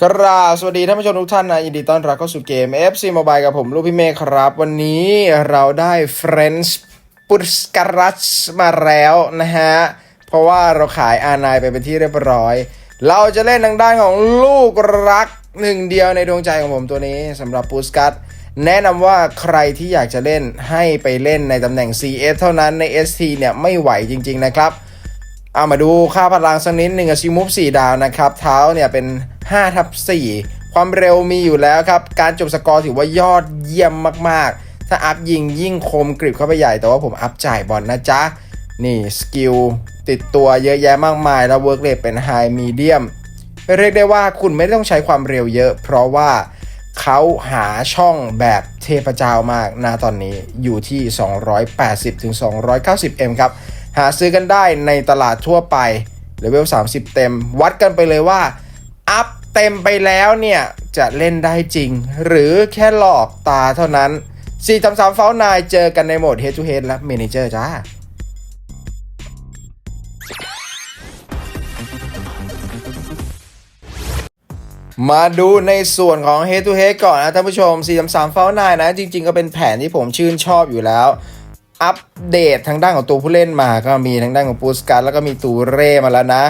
ครับสวัสดีท่านผู้ชมทุกท่านนะยินดีต้อนรับเข้าสู่เกม FC Mobile กับผมลูกพี่เมฆครับ วันนี้เราได้ French p u s k a r a c มาแล้วนะฮะ เพราะว่าเราขายอานายไปเป็นที่เรียบร้อย เราจะเล่นทางด้านของลูกรักหนึ่งเดียวในดวงใจของผมตัวนี้สำหรับปูสกัตแนะนำว่าใครที่อยากจะเล่นให้ไปเล่นในตำแหน่ง CS เท่านั้นใน ST เนี่ยไม่ไหวจริง ๆ นะครับเอามาดูค่าพลังสักนิดหนึ่งชิมูฟ4ดาวนะครับ เท้าเนี่ยเป็น 5ทับ4ความเร็วมีอยู่แล้วครับ การจบสกอร์ถือว่ายอดเยี่ยมมากๆ ถ้าอัพยิงยิ่งคมกริบเข้าไปใหญ่ แต่ว่าผมอัพจ่ายบอลนะจ๊ะ นี่สกิลติดตัวเยอะแยะมากมาย แล้วเวิร์กเรทเป็นไฮมีเดียมเรียกได้ว่าคุณไม่ต้องใช้ความเร็วเยอะ เพราะว่าเขาหาช่องแบบเทพเจ้ามากนะตอนนี้อยู่ที่ 280-290M ครับ หาซื้อกันได้ในตลาดทั่วไปเลเวล 30 เต็ม วัดกันไปเลยว่า อัพเต็มไปแล้วเนี่ย จะเล่นได้จริง หรือแค่หลอกตาเท่านั้น4 3 3เฝ้านายเจอกันในโหมด Head to Head และ Manager จ้ามาดูในส่วนของ Head to Head ก่อนนะท่านผู้ชม 4 3 3เฝ้านายนะ จริง ๆ ก็เป็นแผนที่ผมชื่นชอบอยู่แล้วอัปเดตทางด้านของตัวผู้เล่นมาก็มีทางด้านของปูสการแล้วก็มีตูเร่มาแล้วนะ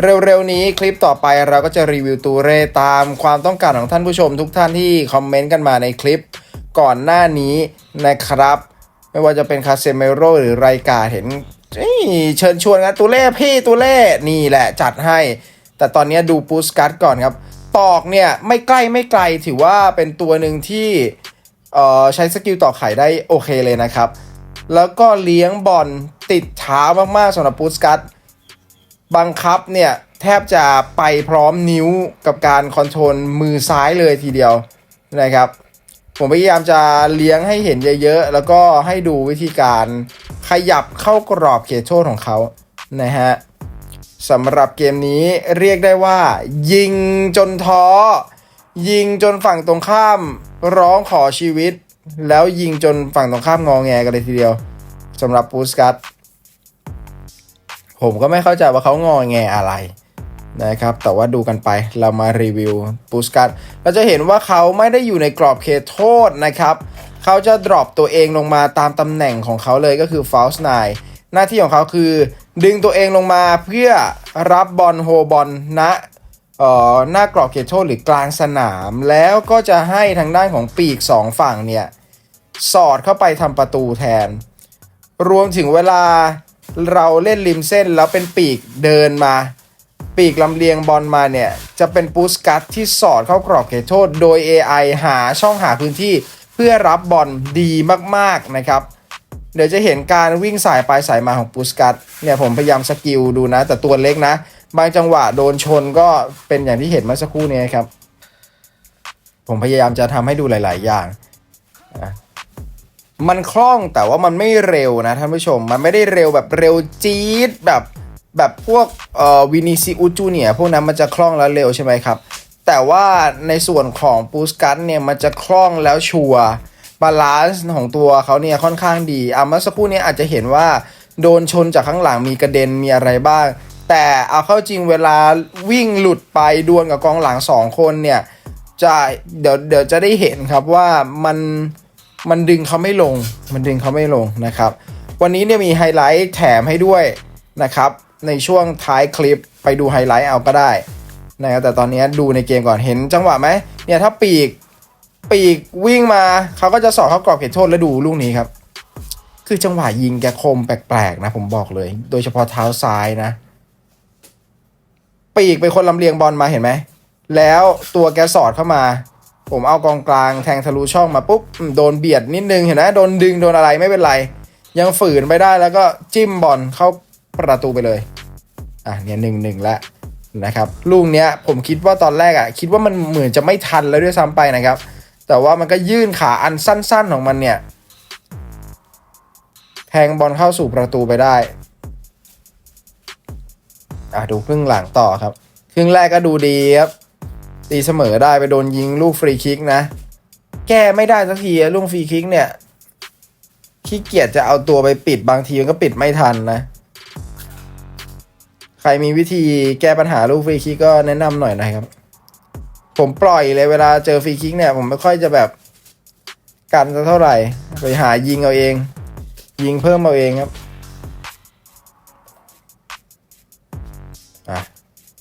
เร็วๆนี้คลิปต่อไปเราก็จะรีวิวตูเร่ตามความต้องการของท่านผู้ชมทุกท่านที่คอมเมนต์กันมาในคลิปก่อนหน้านี้นะครับ ไม่ว่าจะเป็นคาเซเมโรหรือไรกาเห็นเชิญชวนกันตูเล่พี่ตูเล่นี่แหละจัดให้ แต่ตอนนี้ดูปูสการ์ดก่อนครับ ตอกเนี่ยไม่ใกล้ไม่ไกลถือว่าเป็นตัวหนึ่งที่เอ่อใช้สกิลต่อไข่ได้โอเคเลยนะครับ แล้วก็เลี้ยงบอลติดเท้ามากๆสำหรับปูสกัต บังคับเนี่ยแทบจะไปพร้อมนิ้วกับการคอนโทรลมือซ้ายเลยทีเดียวนะครับ ผมพยายามจะเลี้ยงให้เห็นเยอะๆ แล้วก็ให้ดูวิธีการขยับเข้ากรอบเขตโทษของเขานะฮะสำหรับเกมนี้เรียกได้ว่า ยิงจนท้อ ยิงจนฝั่งตรงข้ามร้องขอชีวิต แล้วยิงจนฝั่งตรงข้ามงอแงกันเลยทีเดียวสำหรับปูสกัต ผมก็ไม่เข้าใจว่าเขางอแงอะไรนะครับ แต่ว่าดูกันไปเรามารีวิวปูสกัตเราจะเห็นว่าเขาไม่ได้อยู่ในกรอบเขตโทษนะครับ เขาจะดรอปตัวเองลงมาตามตำแหน่งของเขาเลยก็คือ false nine หน้าที่ของเขาคือ ดึงตัวเองลงมาเพื่อรับบอลโฮบอลณเอ่อหน้ากรอบเขตโทษหรือกลางสนาม แล้วก็จะให้ทางด้านของปีกสองฝั่งเนี่ย สอดเข้าไปทำประตูแทน รวมถึงเวลา เราเล่นริมเส้นแล้วเป็นปีกเดินมา ปีกลำเลียงบอลมาเนี่ย จะเป็นปูสกัตที่สอดเข้ากรอบเขตโทษ โดย AI หาช่องหาพื้นที่เพื่อรับบอลดีมากๆนะครับเดี๋ยวจะเห็นการวิ่งสายไปสายมาของปูสกัตเนี่ยผมพยายามสกิลดูนะ แต่ตัวเล็กนะ บางจังหวะโดนชนก็เป็นอย่างที่เห็นเมื่อสักครู่นี้ครับ ผมพยายามจะทำให้ดูหลาย ๆ อย่าง มันคล่องแต่ว่ามันไม่เร็วนะท่านผู้ชม มันไม่ได้เร็วแบบเร็วจี๊ดแบบแบบพวกเอ่อวินิซิอุจูเนียพวกนั้นมันจะคล่องแล้วเร็วใช่ไหมครับ แต่ว่าในส่วนของปูสกัตเนี่ยมันจะคล่องแล้วชัวร์บาลานซ์ของตัวเขาเนี่ยค่อนข้างดีอะเมื่อสักครู่นี้อาจจะเห็นว่าโดนชนจากข้างหลังมีกระเด็นมีอะไรบ้าง แต่เอาเข้าจริงเวลาวิ่งหลุดไปดวลกับกองหลังสองคนเนี่ยจะเดี๋ยวเดี๋ยวจะได้เห็นครับว่ามัน มันดึงเขาไม่ลง มันดึงเขาไม่ลงนะครับ วันนี้เนี่ยมีไฮไลท์แถมให้ด้วยนะครับ ในช่วงท้ายคลิปไปดูไฮไลท์เอาก็ได้นะครับแต่ตอนนี้ดูในเกมก่อนเห็นจังหวะไหมเนี่ยถ้าปีกปีกวิ่งมาเขาก็จะสอดเข้ากรอบเขตโทษแล้วดูลูกนี้ครับ คือจังหวะยิงแกคมแปลกๆนะผมบอกเลย โดยเฉพาะเท้าซ้ายนะ ปีกเป็นคนลำเลียงบอลมาเห็นไหมแล้วตัวแกสอดเข้ามา ผมเอากองกลางแทงทะลุช่องมาปุ๊บโดนเบียดนิดนึงเห็นไหมโดนดึงโดนอะไรไม่เป็นไร ยังฝืนไปได้แล้วก็จิ้มบอลเข้าประตูไปเลย อะเนี่ยหนึ่งหนึ่งแล้วนะครับลูกเนี้ยผมคิดว่าตอนแรกอะคิดว่ามันเหมือนจะไม่ทันแล้วด้วยซ้ำไปนะครับ แต่ว่ามันก็ยื่นขาอันสั้นๆของมันเนี่ยแทงบอลเข้าสู่ประตูไปได้อะดูครึ่งหลังต่อครับ ครึ่งแรกก็ดูดีครับ ตีเสมอได้ไปโดนยิงลูกฟรีคิกนะ แก้ไม่ได้สักทีลูกฟรีคิกเนี่ยขี้เกียจจะเอาตัวไปปิดบางทีมันก็ปิดไม่ทันนะ ใครมีวิธีแก้ปัญหาลูกฟรีคิกก็แนะนำหน่อยนะครับ ผมปล่อยเลยเวลาเจอฟรีคิกเนี่ย ผมไม่ค่อยจะแบบกันสักเท่าไหร่ ไปหายิงเอาเอง ยิงเพิ่มเอาเองครับอะ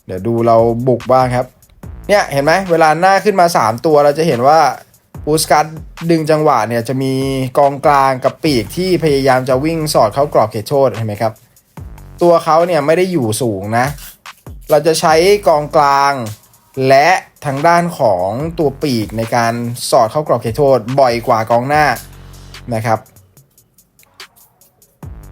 เดี๋ยวดูเราบุกบ้างครับ เนี่ยเห็นไหมเวลาหน้าขึ้นมา 3 ตัวเราจะเห็นว่าปูสกัดดึงจังหวะเนี่ยจะมีกองกลางกับปีกที่พยายามจะวิ่งสอดเข้ากรอบเขตโทษเห็นไหมครับ ตัวเขาเนี่ยไม่ได้อยู่สูงนะ เราจะใช้กองกลางและทางด้านของตัวปีกในการสอดเข้ากรอบเขตโทษบ่อยกว่ากองหน้านะครับ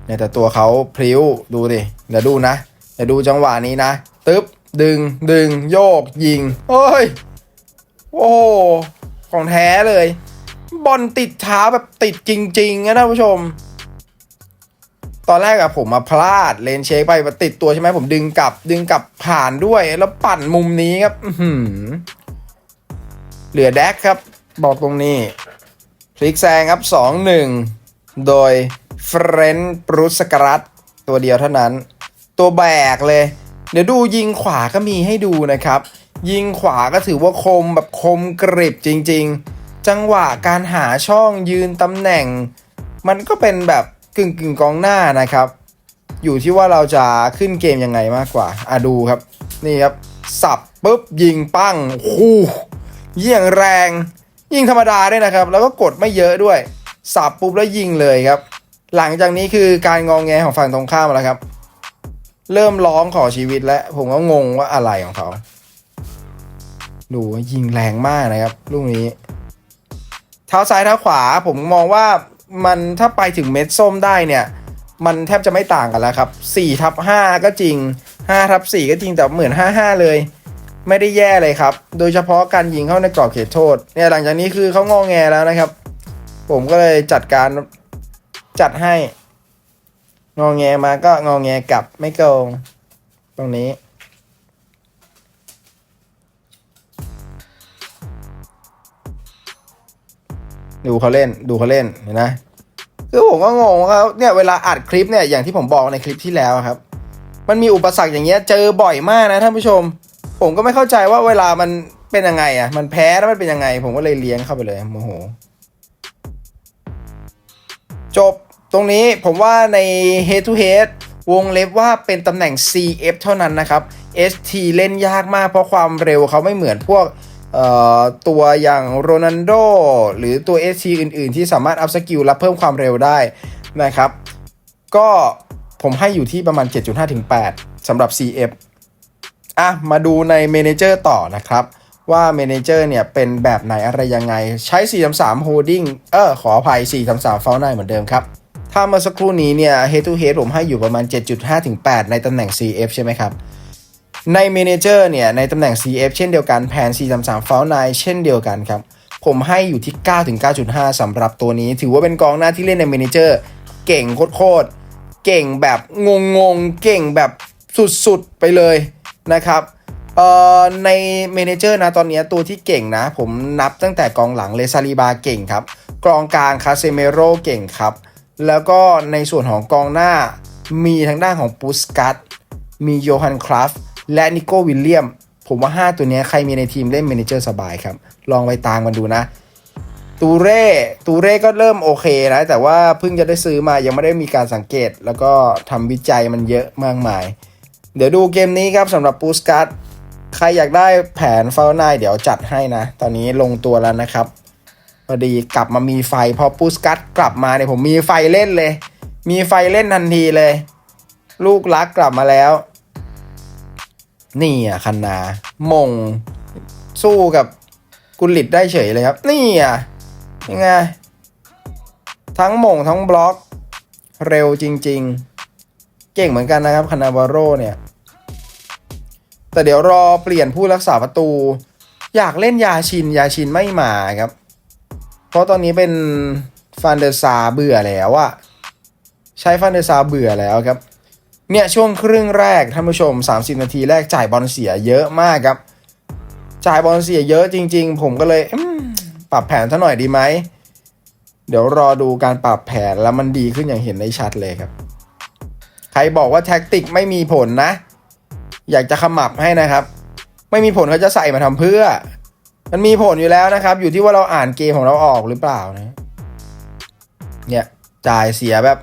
เนี่ยแต่ตัวเขาพลิ้วดูดิเดี๋ยวดูนะเดี๋ยวดูจังหวะนี้นะตึ๊บ ดึงดึงโยกยิงโอ้ย โอ้โหของแท้เลย บอลติดเท้าแบบติดจริงๆนะท่านผู้ชม ตอนแรกอะผมมาพลาดเลนเชคไปมาติดตัวใช่ไหมผมดึงกลับ ดึงกลับผ่านด้วย แล้วปั่นมุมนี้ครับหือเหลือแดกครับ บอกตรงนี้พลิกแซงครับ 2-1 โดยเฟรนด์ปรุสกรัตตัวเดียวเท่านั้น ตัวแบกเลย เดี๋ยวดูยิงขวาก็มีให้ดูนะครับ ยิงขวาก็ถือว่าคมแบบคมกริบจริง ๆ จังหวะการหาช่องยืนตำแหน่ง มันก็เป็นแบบกึ่งกึ่งกองหน้านะครับ อยู่ที่ว่าเราจะขึ้นเกมยังไงมากกว่าอะดูครับนี่ครับสับปุ๊บยิงปั้งโอ้โหเยี่ยงแรง ยิงธรรมดาด้วยนะครับ แล้วก็กดไม่เยอะด้วย สับปุ๊บแล้วยิงเลยครับ หลังจากนี้คือการงองแงของฝั่งตรงข้ามแล้วครับ เริ่มร้องขอชีวิตแล้ว ผมก็งงว่าอะไรของเขา ดูว่ายิงแรงมากนะครับ ลูกนี้ เท้าซ้ายเท้าขวา ผมมองว่ามันถ้าไปถึงเม็ดส้มได้เนี่ย มันแทบจะไม่ต่างกันแล้วครับ4ทับ5ก็จริง5ทับ4ก็จริงแต่เหมือน55 เลย ไม่ได้แย่เลยครับ โดยเฉพาะการยิงเข้าในกรอบเขตโทษ เนี่ยหลังจากนี้คือเขางอแงแล้วนะครับ ผมก็เลยจัดการจัดให้ งอแงมาก็งอแงกลับไม่โกง ตรงนี้ ดูเขาเล่นดูเขาเล่นเห็นนะคือผมก็งงว่าเนี่ยเวลาอัดคลิปเนี่ยอย่างที่ผมบอกในคลิปที่แล้วครับ มันมีอุปสรรคอย่างเงี้ยเจอบ่อยมากนะท่านผู้ชม ผมก็ไม่เข้าใจว่าเวลามันเป็นยังไงอะ มันแพ้แล้วมันเป็นยังไง ผมก็เลยเลี้ยงเข้าไปเลยโมโห จบ ตรงนี้ผมว่าใน head to head วงเล็บว่าเป็นตำแหน่ง CF เท่านั้นนะครับ ST เล่นยากมากเพราะความเร็วเขาไม่เหมือนพวกตัวอย่างโรนันโดหรือตัว ST อื่น ๆ ที่สามารถอัพสกิลและเพิ่มความเร็วได้นะครับ ก็ผมให้อยู่ที่ประมาณ 7.5ถึง8สำหรับ CF อะ มาดูในเมนเจอร์ต่อนะครับ ว่าเมนเจอร์เนี่ย เป็นแบบไหนอะไรยังไง ใช้ 433 holding เออขออภัย 433 f o u l 9เหมือนเดิมครับ ถ้าเมื่อสักครู่นี้เนี่ย head to head ผมให้อยู่ประมาณ 7.5ถึง8ในตำแหน่ง CF ใช่ไหมครับ ในเมนเจอร์เนี่ย ในตำแหน่ง CF เช่นเดียวกันแผน 433 f o u l 9เช่นเดียวกันครับ ผมให้อยู่ที่ 9 ถึง 9.5 สำหรับตัวนี้ ถือว่าเป็นกองหน้าที่เล่นในเมนเจอร์เก่งโคตรเก่งแบบงงๆเก่งแบบสุดๆ ไปเลยนะครับในเมนเจอร์นะตอนนี้ตัวที่เก่งนะ ผมนับตั้งแต่กองหลังเลซาลีบาเก่งครับกองกลางคาเซเมโรเก่งครับ แล้วก็ในส่วนของกองหน้ามีทางด้านของปูสกัตมีโยฮันคราฟและนิโก้วิลเลียม ผมว่า 5 ตัวนี้ใครมีในทีมเล่นเมเนเจอร์สบายครับ ลองไปตามกันดูนะ ตูเร่ตูเร่ก็เริ่มโอเคนะ แต่ว่าเพิ่งจะได้ซื้อมายังไม่ได้มีการสังเกต แล้วก็ทำวิจัยมันเยอะมากมาย เดี๋ยวดูเกมนี้ครับสำหรับปูสกัตใครอยากได้แผนเฝ้าหน้าเดี๋ยวจัดให้นะ ตอนนี้ลงตัวแล้วนะครับ พอดีกลับมามีไฟพอปูสกัตกลับมาเนี่ยผมมีไฟเล่นเลย มีไฟเล่นทันทีเลย ลูกรักกลับมาแล้ว นี่อะคันนามง สู้กับกุลิตได้เฉยเลยครับ นี่อะยังไง ทั้งมงทั้งบล็อก เร็วจริง ๆ เก่งเหมือนกันนะครับคานาวาโรเนี่ย แต่เดี๋ยวรอเปลี่ยนผู้รักษาประตู อยากเล่นยาชินยาชินไม่มาครับ เพราะตอนนี้เป็นฟันเดอร์ซาเบื่อแล้วอะใช้ฟันเดอร์ซาเบื่อแล้วครับ เนี่ยช่วงครึ่งแรกท่านผู้ชม 30 นาทีแรกจ่ายบอลเสียเยอะมากครับ จ่ายบอลเสียเยอะจริง ๆ ผมก็เลยปรับแผนซะหน่อยดีไหม เดี๋ยวรอดูการปรับแผนแล้วมันดีขึ้นอย่างเห็นได้ชัดเลยครับ ใครบอกว่าแท็กติกไม่มีผลนะ อยากจะขมับให้นะครับ ไม่มีผลเขาจะใส่มาทำเพื่อ มันมีผลอยู่แล้วนะครับ อยู่ที่ว่าเราอ่านเกมของเราออกหรือเปล่านะ เนี่ยจ่ายเสียแบบ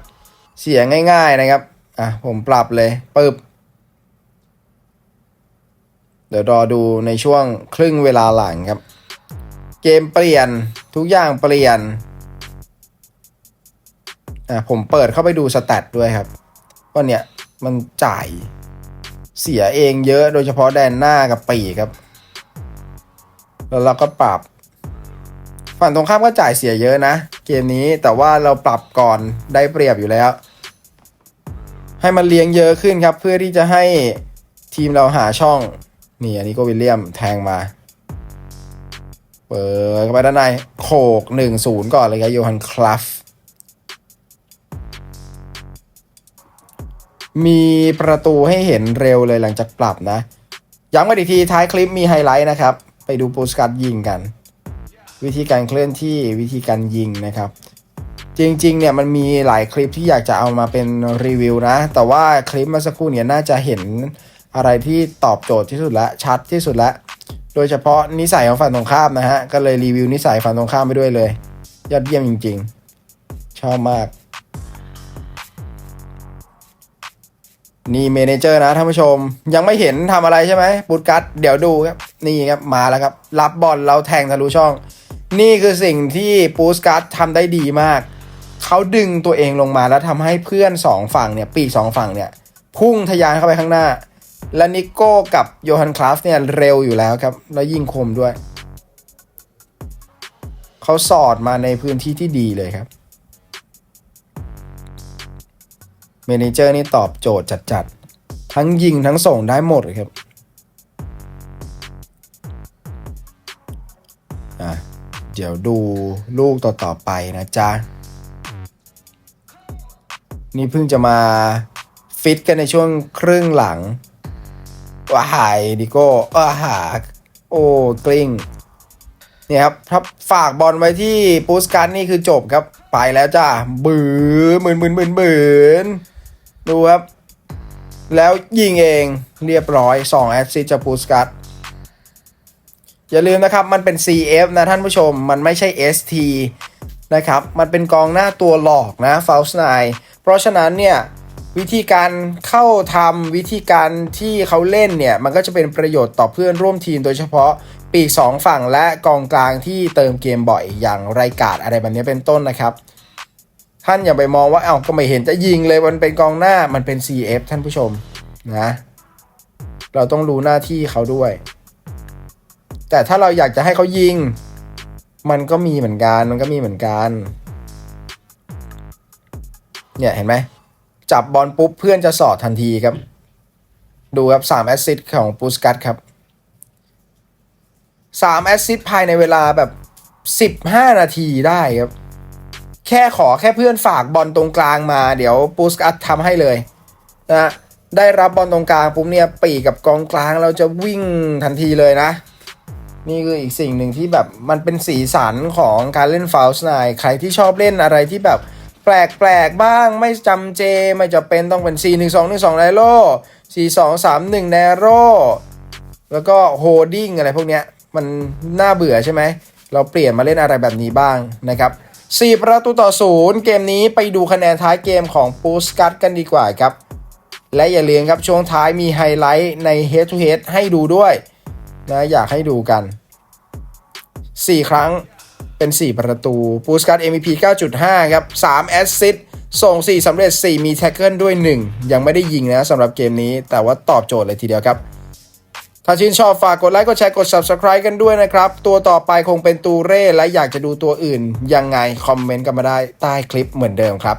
เสียง่าย ๆนะครับ อะผมปรับเลยปึ๊บเดี๋ยวรอดูในช่วงครึ่งเวลาหลังครับ เกมเปลี่ยนทุกอย่างเปลี่ยนอะผมเปิดเข้าไปดูสแตทด้วยครับว่าเนี่ยมันจ่ายเสียเองเยอะโดยเฉพาะแดนหน้ากับปีครับ แล้วเราก็ปรับ ฝั่งตรงข้ามก็จ่ายเสียเยอะนะ เกมนี้แต่ว่าเราปรับก่อนได้เปรียบอยู่แล้ว ให้มันเลี้ยงเยอะขึ้นครับ เพื่อที่จะให้ทีมเราหาช่องนี่อันนี้ก็วิลเลียมแทงมาเปิดเข้าไปด้านในโขกหนึ่งศูนย์ก่อนเลยครับโยฮันคลัฟมีประตูให้เห็นเร็วเลยหลังจากปรับนะ ย้ำกันอีกทีท้ายคลิปมีไฮไลท์นะครับ ไปดูโปสกัดยิงกัน วิธีการเคลื่อนที่วิธีการยิงนะครับ จริงๆเนี่ยมันมีหลายคลิปที่อยากจะเอามาเป็นรีวิวนะ แต่ว่าคลิปเมื่อสักครู่เนี่ยน่าจะเห็นอะไรที่ตอบโจทย์ที่สุดและชัดที่สุดและ โดยเฉพาะนิสัยของฝั่งตรงข้ามนะฮะก็เลยรีวิวนิสัยฝั่งตรงข้ามไปด้วยเลย ยอดเยี่ยมจริง ๆ ชอบมาก นี่เมเนเจอร์นะท่านผู้ชม ยังไม่เห็นทำอะไรใช่ไหมปูดกัดเดี๋ยวดูครับ นี่ครับมาแล้วครับ รับบอลเราแทงทะลุช่อง นี่คือสิ่งที่ปูสกัดทำได้ดีมาก เขาดึงตัวเองลงมาแล้วทำให้เพื่อนสองฝั่งเนี่ย ปีกสองฝั่งเนี่ย พุ่งทะยานเข้าไปข้างหน้า และนิโก้กับโยฮันคลาฟเนี่ยเร็วอยู่แล้วครับ แล้วยิงคมด้วย เขาสอดมาในพื้นที่ที่ดีเลยครับ เมนเจอร์นี่ตอบโจทย์จัดๆ ทั้งยิงทั้งส่งได้หมดครับอะเดี๋ยวดูลูกต่อๆไปนะจ๊ะ นี่เพิ่งจะมาฟิตกันในช่วงครึ่งหลังว่าหายดิโก้อ้าหาโอ้กลิ้งเนี่ยครับถ้าฝากบอลไว้ที่ปูสการ์นี่คือจบครับ ไปแล้วจ้า บือหมื่นหมื่นหมื่นหมื่น ดูครับ แล้วยิงเองเรียบร้อย 2 แอสซิสจากปูสการอย่าลืมนะครับ มันเป็น CF นะท่านผู้ชมมันไม่ใช่ ST นะครับ มันเป็นกองหน้าตัวหลอกนะฟาสไนเพราะฉะนั้นเนี่ยวิธีการเข้าทำวิธีการที่เขาเล่นเนี่ย มันก็จะเป็นประโยชน์ต่อเพื่อนร่วมทีมโดยเฉพาะปีกสองฝั่งและกองกลางที่เติมเกมบ่อยอย่างไรกาดอะไรแบบนี้เป็นต้นนะครับ ท่านอย่าไปมองว่าเอ้าก็ไม่เห็นจะยิงเลยมันเป็นกองหน้ามันเป็น CF ท่านผู้ชมนะ เราต้องรู้หน้าที่เขาด้วย แต่ถ้าเราอยากจะให้เขายิง มันก็มีเหมือนกันมันก็มีเหมือนกันเนี่ยเห็นไหมจับบอลปุ๊บเพื่อนจะสอดทันทีครับ ดูครับ3แอสซิสต์ของปูสกัตครับ3แอสซิสต์ภายในเวลาแบบ15นาทีได้ครับ แค่ขอแค่เพื่อนฝากบอลตรงกลางมา เดี๋ยวปูสกัตทำให้เลยนะได้รับบอลตรงกลางปุ๊บเนี่ยปีกกับกองกลางเราจะวิ่งทันทีเลยนะ นี่คืออีกสิ่งหนึ่งที่แบบมันเป็นสีสันของการเล่นฟาวส์ไนใครที่ชอบเล่นอะไรที่แบบแปลกๆบ้างไม่จำเจไม่จะเป็นต้องเป็น 4 1 2 1 2ไนโร่4 2 3 1แนโร่แล้วก็โฮดดิ้งอะไรพวกเนี้ยมันน่าเบื่อใช่ไหม เราเปลี่ยนมาเล่นอะไรแบบนี้บ้างนะครับ 4 ประตูต่อศูนย์เกมนี้ไปดูคะแนนท้ายเกมของปูสกัตกันดีกว่าครับ และอย่าลืมครับช่วงท้ายมีไฮไลท์ใน Head to Head ให้ดูด้วยนะอยากให้ดูกัน 4 ครั้งเป็น 4 ประตูปูสกัต MVP 9.5 ครับ3แอสซิสต์ส่ง 4สำเร็จ 4 มีแท็กเกิลด้วย 1 ยังไม่ได้ยิงนะสำหรับเกมนี้ แต่ว่าตอบโจทย์เลยทีเดียวครับ ถ้าชื่นชอบฝากกดไลค์กดแชร์กด Subscribe กันด้วยนะครับ ตัวต่อไปคงเป็นตูเร่และอยากจะดูตัวอื่น ยังไงคอมเมนต์กันมาได้ใต้คลิปเหมือนเดิมครับ